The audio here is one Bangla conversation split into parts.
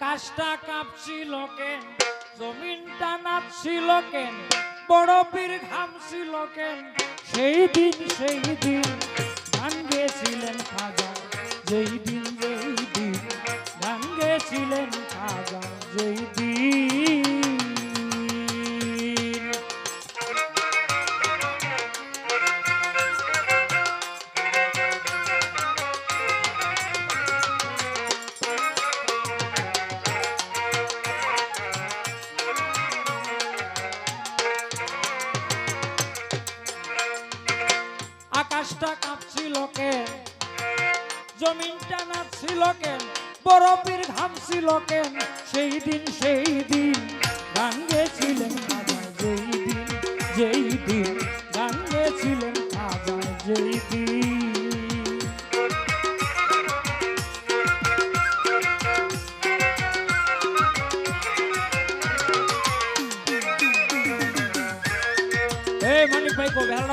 আকাশটা কাঁপছিল কেন? জমিনটা নাচছিল কেন? বড় পীর ঘামছিল কেন? সেই দিন সেই দিন গান গেছিলেন খাজা। যেই দিন যেই দিন গান গেছিলেন খাজা। যেই দিন জমিনটা নাচছিল কেন? বরফের ঘামছিল কেন? সেই দিন সেই দিন গান গেছিলেন যেই দিন যেই দিন গান গেছিলেন যেই দিন।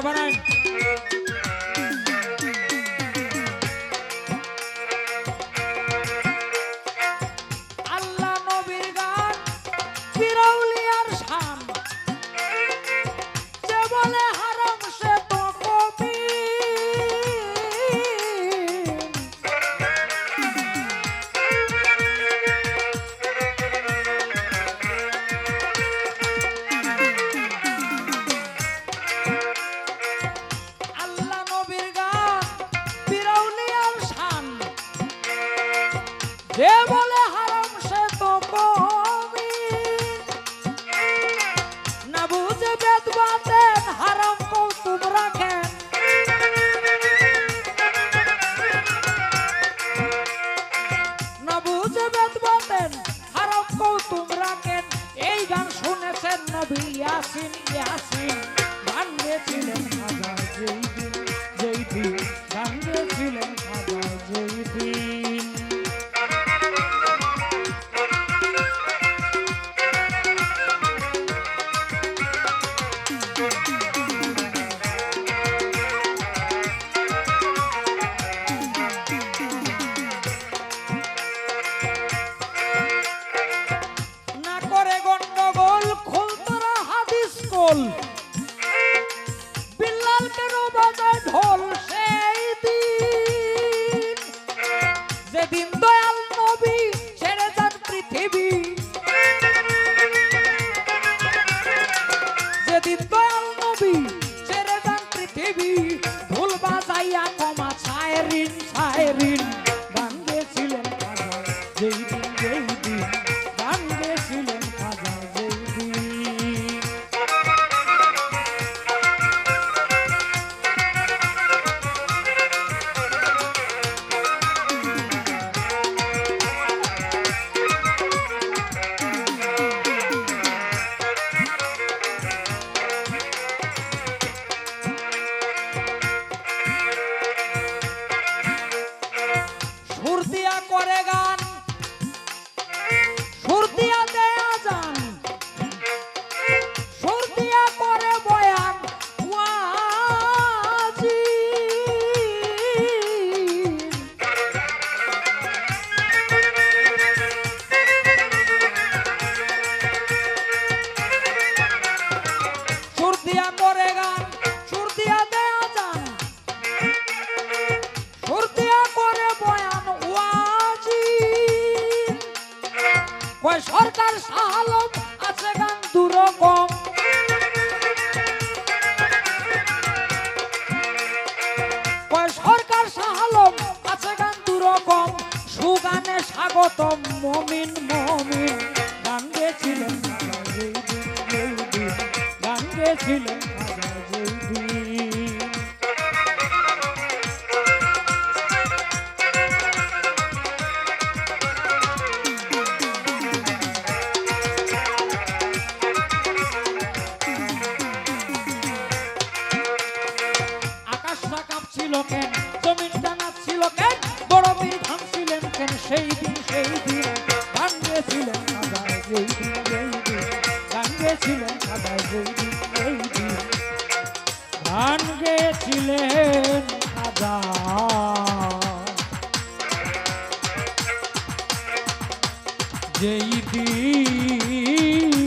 বানায়। যে বলে হারাম সে তো বেদ বাতেন হারাম কৌতুক রাখেন। না বুঝে বাতেন হারাম কৌতুক রাখেন। এই গান শুনেছেন নবী ইয়াসিন ইয়াসিন। গান গেছিলেন কোল বিল্লাল। কেন বাজায় ঢোল সেই দিন। যেদিন দয়াল সরকার সাহালম আছে গান দুরকম। সরকার সাহালম আছে গান দুরকম। সুগানে স্বাগতম মমিন মমিন। গান গেছিলেন গান গেছিলেন গান গেয়েছিলেন যেই দিন